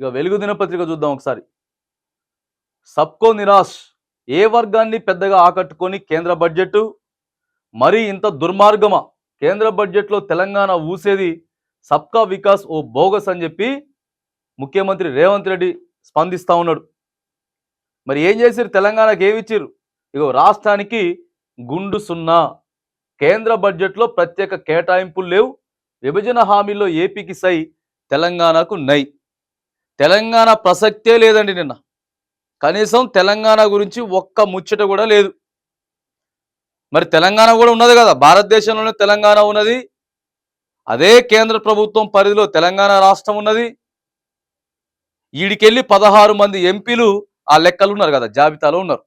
ఇక వెలుగు దినపత్రిక చూద్దాం ఒకసారి. సబ్కో నిరాశ్ ఏ వర్గాన్ని పెద్దగా ఆకట్టుకొని కేంద్ర బడ్జెట్ మరీ ఇంత దుర్మార్గమా? కేంద్ర బడ్జెట్లో తెలంగాణ ఊసేది సబ్కా వికాస్ ఓ బోగస్ అని చెప్పి ముఖ్యమంత్రి రేవంత్ రెడ్డి స్పందిస్తా ఉన్నాడు. మరి ఏం చేశారు తెలంగాణకి ఏమిచ్చారు ఇగో రాష్ట్రానికి గుండు సున్నా. కేంద్ర బడ్జెట్లో ప్రత్యేక కేటాయింపులు లేవు. విభజన హామీల్లో ఏపీకి సై తెలంగాణకు నై. తెలంగాణ ప్రసక్తే లేదండి నిన్న. కనీసం తెలంగాణ గురించి ఒక్క ముచ్చట కూడా లేదు. మరి తెలంగాణ కూడా ఉన్నది కదా. భారతదేశంలోనే తెలంగాణ ఉన్నది. అదే కేంద్ర ప్రభుత్వం పరిధిలో తెలంగాణ రాష్ట్రం ఉన్నది. ఈడికెళ్ళి పదహారు మంది ఎంపీలు ఆ లెక్కలు ఉన్నారు కదా జాబితాలో ఉన్నారు.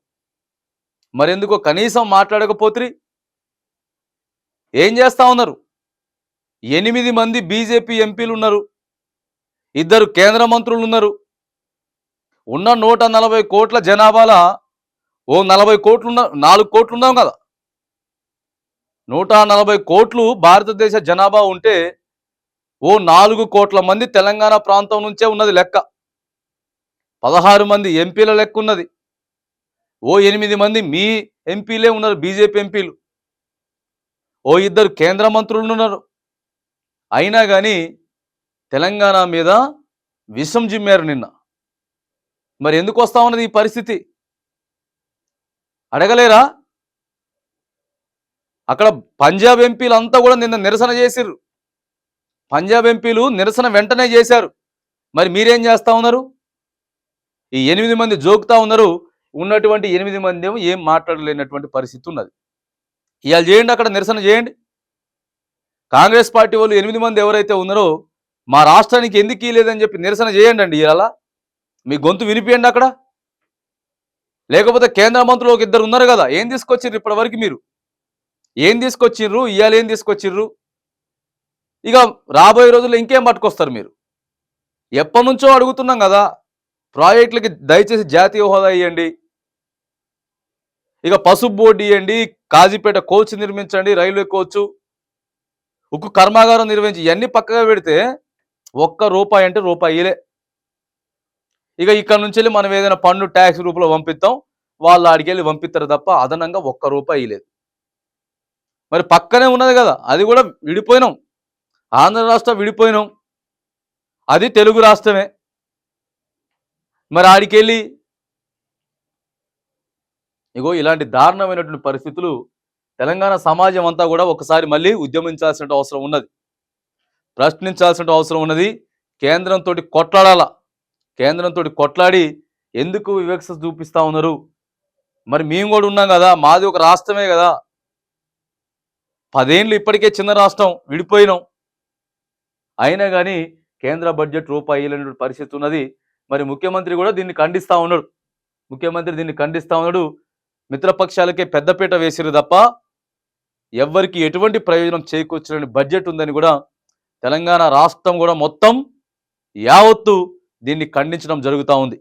మరెందుకో కనీసం మాట్లాడకపోతే ఏం చేస్తా ఉన్నారు? ఎనిమిది మంది బీజేపీ ఎంపీలు ఉన్నారు. ఇద్దరు కేంద్ర మంత్రులు ఉన్నారు. ఉన్న నూట నలభై కోట్ల జనాభాల ఓ నలభై కోట్లు నాలుగు కోట్లు ఉన్నాం కదా. నూట నలభై కోట్లు భారతదేశ జనాభా ఉంటే ఓ నాలుగు కోట్ల మంది తెలంగాణ ప్రాంతం నుంచే ఉన్నది లెక్క. పదహారు మంది ఎంపీల లెక్క ఉన్నది. ఓ ఎనిమిది మంది మీ ఎంపీలే ఉన్నారు బీజేపీ ఎంపీలు. ఓ ఇద్దరు కేంద్ర మంత్రులు ఉన్నారు. అయినా కానీ తెలంగాణ మీద విషం జిమ్మారు నిన్న. మరి ఎందుకు వస్తా ఉన్నది ఈ పరిస్థితి? అడగలేరా? అక్కడ పంజాబ్ ఎంపీలు అంతా కూడా నిన్న నిరసన చేసిర్రు. పంజాబ్ ఎంపీలు నిరసన వెంటనే చేశారు. మరి మీరేం చేస్తా ఉన్నారు? ఈ ఎనిమిది మంది జోకుతా ఉన్నారు. ఉన్నటువంటి ఎనిమిది మంది ఏమో ఏం మాట్లాడలేనటువంటి పరిస్థితి ఉన్నది. ఇవాళ చేయండి అక్కడ నిరసన చేయండి. కాంగ్రెస్ పార్టీ వాళ్ళు ఎనిమిది మంది ఎవరైతే ఉన్నారో మా రాష్ట్రానికి ఎందుకు లేదని చెప్పి నిరసన చేయండి అండి ఇలా మీ గొంతు వినిపియండి అక్కడ. లేకపోతే కేంద్ర మంత్రులు ఒక ఇద్దరు ఉన్నారు కదా ఏం తీసుకొచ్చిర్రు ఇప్పటివరకు మీరు? ఏం తీసుకొచ్చిర్రు? ఇవాళ ఏం తీసుకొచ్చిర్రు? ఇక రాబోయే రోజుల్లో ఇంకేం పట్టుకొస్తారు మీరు? ఎప్పటి నుంచో అడుగుతున్నాం కదా ప్రాజెక్టులకి దయచేసి జాతీయ హోదా ఇవ్వండి ఇక పసుపు బోర్డు ఇవ్వండి కాజీపేట కోచ్ నిర్మించండి రైల్వే కోచ్. ఉక్కు కర్మాగారం నిర్వహించి ఇవన్నీ పక్కగా పెడితే ఒక్క రూపాయి అంటే రూపాయిలే. ఇక ఇక్కడ నుంచి వెళ్ళి మనం ఏదైనా పన్ను ట్యాక్స్ రూపంలో పంపిస్తాం వాళ్ళు ఆడికి పంపిస్తారు తప్ప అదనంగా ఒక్క రూపాయి లేదు. మరి పక్కనే ఉన్నది కదా అది కూడా విడిపోయినాం. ఆంధ్ర రాష్ట్రం విడిపోయినాం. అది తెలుగు రాష్ట్రమే. మరి ఆడికెళ్ళి ఇగో ఇలాంటి దారుణమైనటువంటి పరిస్థితులు తెలంగాణ సమాజం అంతా కూడా ఒకసారి మళ్ళీ ఉద్యమించాల్సిన అవసరం ఉన్నది. ప్రశ్నించాల్సిన అవసరం ఉన్నది. కేంద్రంతో కొట్లాడాల? కేంద్రంతో కొట్లాడి ఎందుకు వివక్ష చూపిస్తా ఉన్నారు? మరి మేము కూడా ఉన్నాం కదా మాది ఒక రాష్ట్రమే కదా. పదేళ్ళు ఇప్పటికే చిన్న రాష్ట్రం విడిపోయినాం. అయినా కానీ కేంద్ర బడ్జెట్ రూపాయి లేని పరిస్థితి ఉన్నది. మరి ముఖ్యమంత్రి కూడా దీన్ని ఖండిస్తూ ఉన్నాడు. ముఖ్యమంత్రి దీన్ని ఖండిస్తూ ఉన్నాడు. మిత్రపక్షాలకే పెద్దపీట వేసిరు తప్ప ఎవ్వరికి ఎటువంటి ప్రయోజనం చేకూర్చలేని బడ్జెట్ ఉందని కూడా తెలంగాణ రాష్ట్రం కూడా మొత్తం యావత్తు దీన్ని ఖండించడం జరుగుతూ ఉంది.